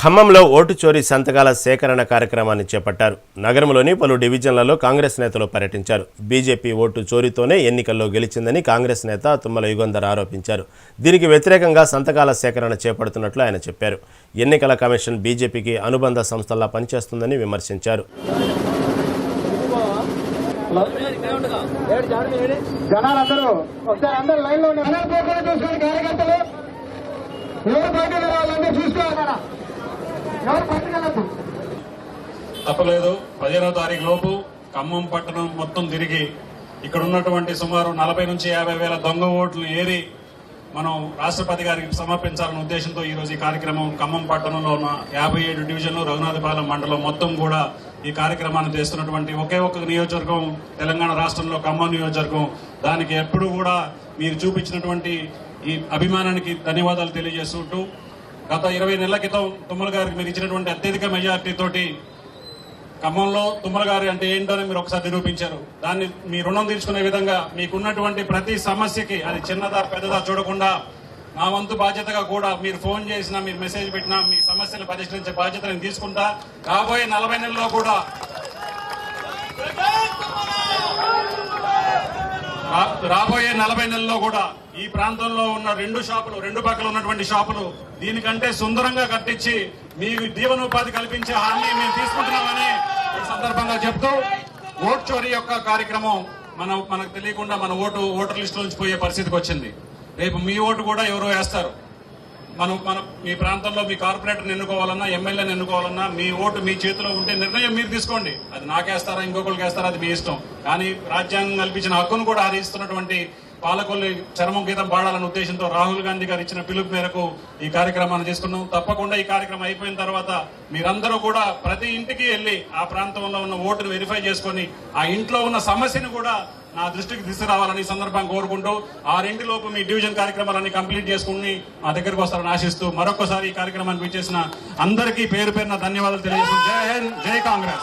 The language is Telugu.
ఖమ్మంలో ఓటు చోరీ సంతకాల సేకరణ కార్యక్రమాన్ని చేపట్టారు. నగరంలోని పలు డివిజన్లలో కాంగ్రెస్ నేతలు పర్యటించారు. బీజేపీ ఓటు చోరీతోనే ఎన్నికల్లో గెలిచిందని కాంగ్రెస్ నేత తుమ్మల యుగంధర్ ఆరోపించారు. దీనికి వ్యతిరేకంగా సంతకాల సేకరణ చేపడుతున్నట్లు ఆయన చెప్పారు. ఎన్నికల కమిషన్ బీజేపీకి అనుబంధ సంస్థలా పనిచేస్తుందని విమర్శించారు. జనాలందరూ ఒకసారి అందరూ లైన్లో ఉన్నారు కార్యకర్తలు. తప్పలేదు. పదిహేనో తారీఖు లోపు ఖమ్మం పట్టణం మొత్తం తిరిగి ఇక్కడ ఉన్నటువంటి సుమారు నలభై నుంచి యాభై వేల దొంగ ఓట్లు ఏరి మనం రాష్ట్రపతి గారికి సమర్పించాలనే ఉద్దేశంతో ఈరోజు ఈ కార్యక్రమం ఖమ్మం పట్టణంలో ఉన్న యాభై ఏడు డివిజన్లు రఘునాథపాలెం మండలం మొత్తం కూడా ఈ కార్యక్రమాన్ని చేస్తున్నటువంటి ఒకే ఒక్క నియోజకవర్గం తెలంగాణ రాష్ట్రంలో ఖమ్మం నియోజకవర్గం. దానికి ఎప్పుడు కూడా మీరు చూపించినటువంటి ఈ అభిమానానికి ధన్యవాదాలు తెలియజేస్తుంటూ గత ఇరవై నెలల క్రితం తుమ్మల గారికి మీరు ఇచ్చినటువంటి అత్యధిక మెజార్టీ తోటి ఖమ్మంలో తుమ్మల గారి అంటే ఏంటో అని మీరు ఒకసారి నిరూపించారు. దాన్ని మీ రుణం తీర్చుకునే విధంగా మీకున్నటువంటి ప్రతి సమస్యకి అది చిన్నదా పెద్దదా చూడకుండా నా వంతు బాధ్యతగా కూడా మీరు ఫోన్ చేసినా మీరు మెసేజ్ పెట్టినా మీ సమస్యలు పరిష్కరించే బాధ్యత నేను తీసుకుంటా. కాబోయే నలభై నెలల్లో కూడా రాబోయే నలభై నెలల్లో కూడా ఈ ప్రాంతంలో ఉన్న రెండు షాపులు రెండు పక్కల ఉన్నటువంటి షాపులు దీనికంటే సుందరంగా కట్టించి మీకు జీవనోపాధి కల్పించే హామీ మేము తీసుకుంటున్నామని ఈ సందర్భంగా చెప్తూ ఓట్ చోరీ యొక్క కార్యక్రమం మనం మనకు తెలియకుండా మన ఓటు ఓటర్ లిస్టు నుంచి పోయే పరిస్థితికి వచ్చింది. రేపు మీ ఓటు కూడా ఎవరో వేస్తారు. మనం మనం మీ ప్రాంతంలో మీ కార్పొరేటర్ని ఎన్నుకోవాలన్నా ఎమ్మెల్యేని ఎన్నుకోవాలన్నా మీ ఓటు మీ చేతిలో ఉంటే నిర్ణయం మీరు తీసుకోండి. అది నాకేస్తారా ఇంకొకరికి వేస్తారా అది మీ ఇష్టం. కానీ రాజ్యాంగం కల్పించిన హక్కును కూడా హరిస్తున్నటువంటి పాలకొల్లి చరమం గీతం పాడాలన్న ఉద్దేశంతో రాహుల్ గాంధీ గారు ఇచ్చిన పిలుపు మేరకు ఈ కార్యక్రమాన్ని తీసుకున్నాం తప్పకుండా ఈ కార్యక్రమం అయిపోయిన తర్వాత మీరందరూ కూడా ప్రతి ఇంటికి వెళ్ళి ఆ ప్రాంతంలో ఉన్న ఓటును వెరిఫై చేసుకొని ఆ ఇంట్లో ఉన్న సమస్యను కూడా నా దృష్టికి తీసుకురావాలని ఈ సందర్భంగా కోరుకుంటూ ఆరింటిలోపు మీ డివిజన్ కార్యక్రమాలన్నీ కంప్లీట్ చేసుకుని మా దగ్గరకు వస్తారని ఆశిస్తూ మరొకసారి ఈ కార్యక్రమానికి విచ్చేసిన అందరికీ పేరు పేరున ధన్యవాదాలు తెలియజేస్తున్నాను జై హింద్ జై కాంగ్రెస్.